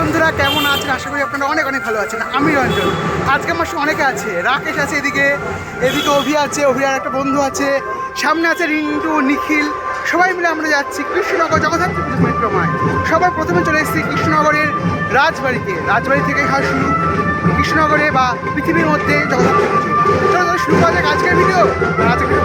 বন্ধুরা, কেমন আছেন? আশা করি আপনারা অনেক অনেক ভালো আছেন। আমি রঞ্জন। আজকে আমার সঙ্গে অনেকে আছে। রাকেশ আছে এদিকে এদিকে অভি আছে, অভিয়ার একটা বন্ধু আছে, সামনে আছে রিন্টু, নিখিল। সবাই মিলে আমরা যাচ্ছি কৃষ্ণনগর জগদ্ধাত্রী পুজো পরিক্রমায়। সবাই প্রথমে চলে এসেছি কৃষ্ণনগরের রাজবাড়িতে। রাজবাড়ি থেকে হয় শুরু কৃষ্ণনগরে বা পৃথিবীর মধ্যে জগদ্ধাত্রী পুজো চলো শুরু করা যাক আজকের ভিডিও। আজকের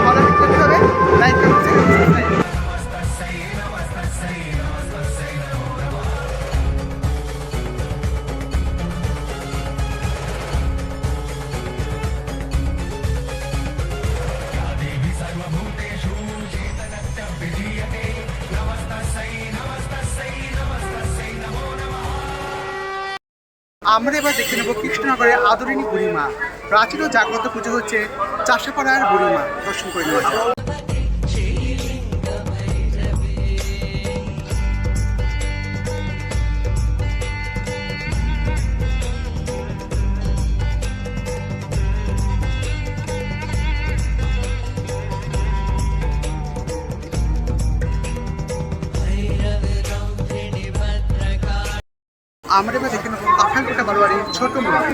আমরা এবার দেখে নেব কৃষ্ণনগরের আদরিণী বুড়িমা প্রাচীন ও জাগ্রত পুজো হচ্ছে চাষাপাড়ার বুড়িমা দর্শন করে নেওয়া যাক। আমরা এবার দেখে নেবো কাঁঠালকোটা বারোয়ারির ছোট মন্দির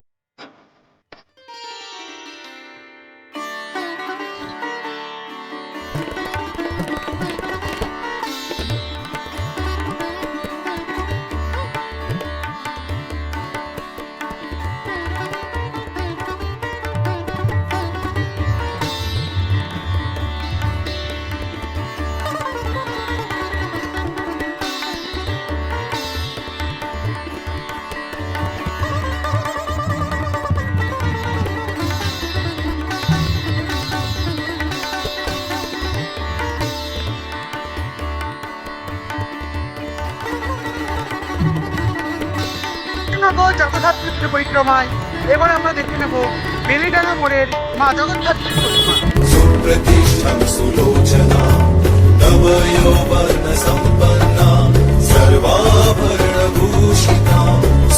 কৃষ্ণনগর জগদ্ধাত্রী পুজো পরিক্রমায় এবার আমরা দেখে নেবো বেলিডাঙ্গা মোড়ের মা জগদ্ধাত্রী প্রতিমা सुप्रतिष्ठं सुलोचना नव यौवनसम्पन्ना सर्वाभरणभूषिता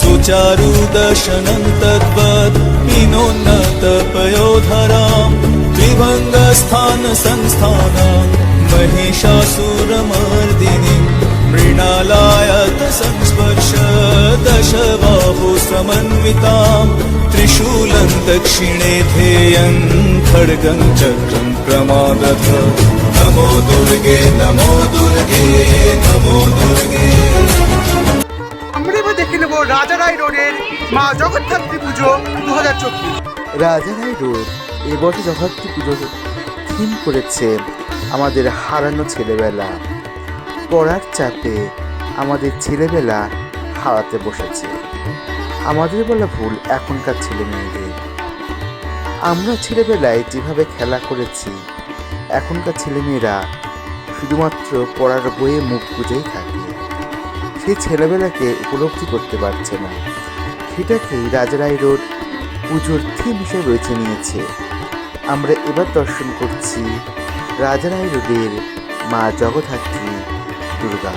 सुचारुदशनं तद्वत् हिनोन्नतपयोधरां त्रिभङ्गस्थानसंस्थानां महिषासुरमर्दिनीं मृणालायत संस्पर्श दशबाहु समन्वितां त्रिशूलं दक्षिणे ध्येयं खड्गं चक्रं प्रमादथ नमो दुर्गे नमो दुर्गे नमो दुर्गे আমরা এবার দেখে নেবো রাজারাই রোডের মা জগদ্ধাত্রী পুজো দু হাজার চব্বিশ রাজারাই রোড এবছর জগদ্ধাত্রী পুজো থিম করেছে আমাদের হারানো ছেলেবেলা পড়ার চাপে আমাদের ছেলেবেলা হারাতে বসেছে। আমাদের বলা ভুল এখনকার ছেলে মেয়েদের। আমরা ছেলেবেলায় যেভাবে খেলা করেছি, এখনকার ছেলেমেয়েরা শুধুমাত্র পড়ার বইয়ে মুখ বুঝেই থাকে। সেই ছেলেবেলাকে উপলব্ধি করতে পারছে না। সেটাকেই রাজারাই রোড পুজোর থিম হিসেবে বেছে নিয়েছে। আমরা এবার দর্শন করছি রাজারাই রোডের মা জগদ্ধাত্রী দুর্গা।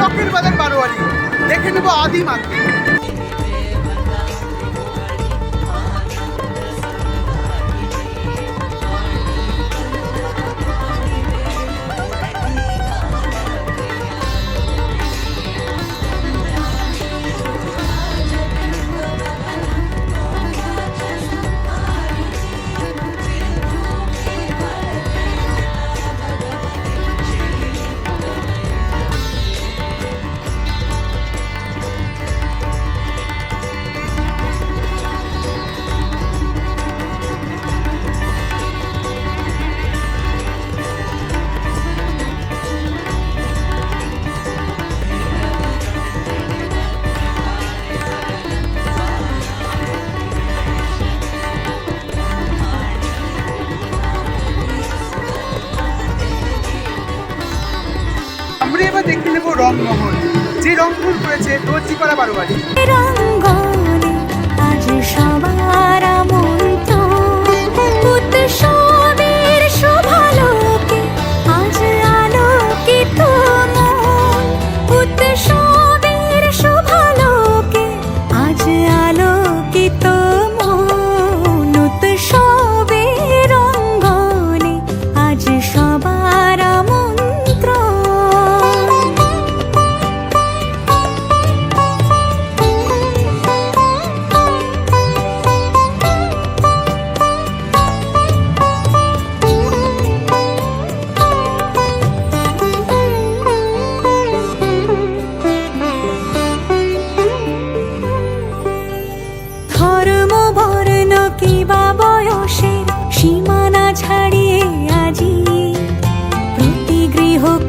চকের বাজার বারোয়ারি। দেখে নেব আদি মাকে রংমহল। যে রংমহল করেছে করা বারোয়ারি রঙ্গনে আজ সবার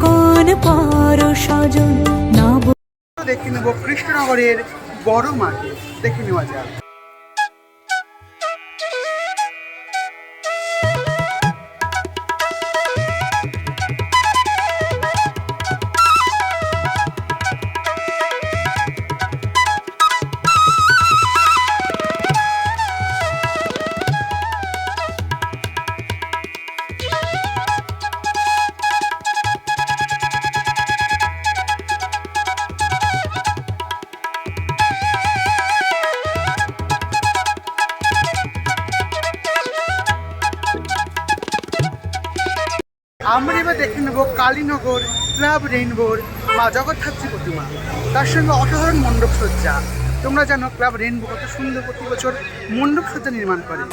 কোন পর সজন দেখে নেব কৃষ্ণনগরের বড় মাঠে দেখে নেওয়া যাক। নেব কালীনগর, ক্লাব রেইনবোর মা জগদ্ধাত্রী প্রতিমা। তার সঙ্গে অসাধারণ মণ্ডপ সজ্জা। তোমরা জানো, ক্লাব রেইনবো কত সুন্দর প্রতি বছর মণ্ডপ সজ্জা নির্মাণ করে।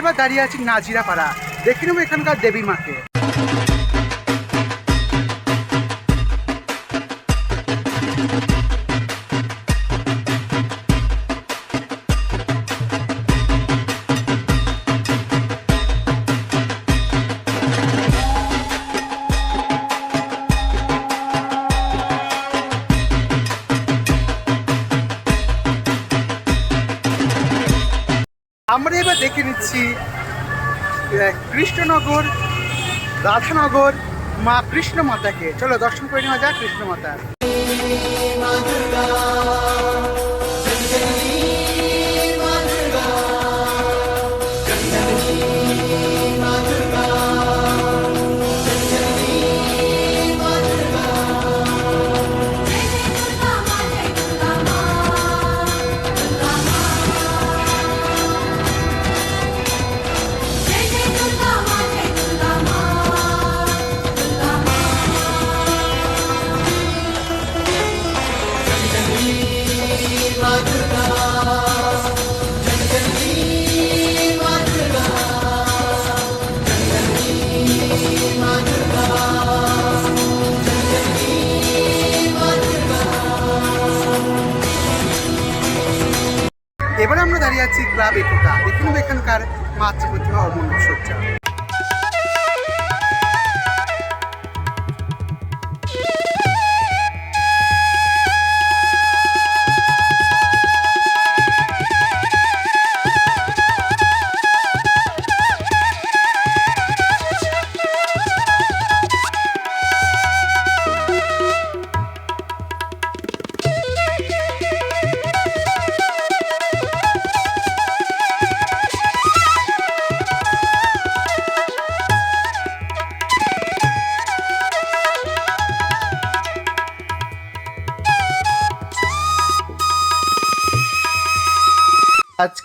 এবার দাঁড়িয়ে আছি নাজিরা পাড়া দেখে এখানকার দেবী মাকে আমরা এবার দেখে নিচ্ছি কৃষ্ণনগর, রাধানগর, মা কৃষ্ণ মাতাকে চলো দর্শন করে নেওয়া যাক কৃষ্ণ এবার আমরা দাঁড়িয়ে আছি ক্লাব একতা এখানে এখানকার মাতৃপ্রতিভা অমূল্য সজ্জা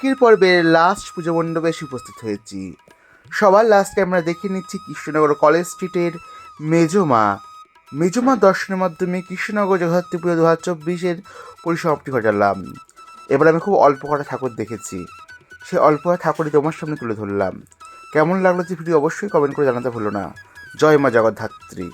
আজকের পর্বের লাস্ট পুজো মণ্ডপে এসে উপস্থিত হয়েছি। সবার লাস্টে আমরা দেখে নিচ্ছি কৃষ্ণনগর কলেজ স্ট্রিটের মেজমা। মেজমা দর্শনের মাধ্যমে কৃষ্ণনগর জগদ্ধাত্রী পুজো দু হাজার চব্বিশের পরিসমাপ্তি ঘটালাম। এবার আমি খুব অল্প কটা ঠাকুর দেখেছি। সে অল্প ঠাকুরই তোমার সামনে তুলে ধরলাম। কেমন লাগল যে ভিডিও অবশ্যই কমেন্ট করে জানাতে ভুলো না। জয় মা জগদ্ধাত্রী।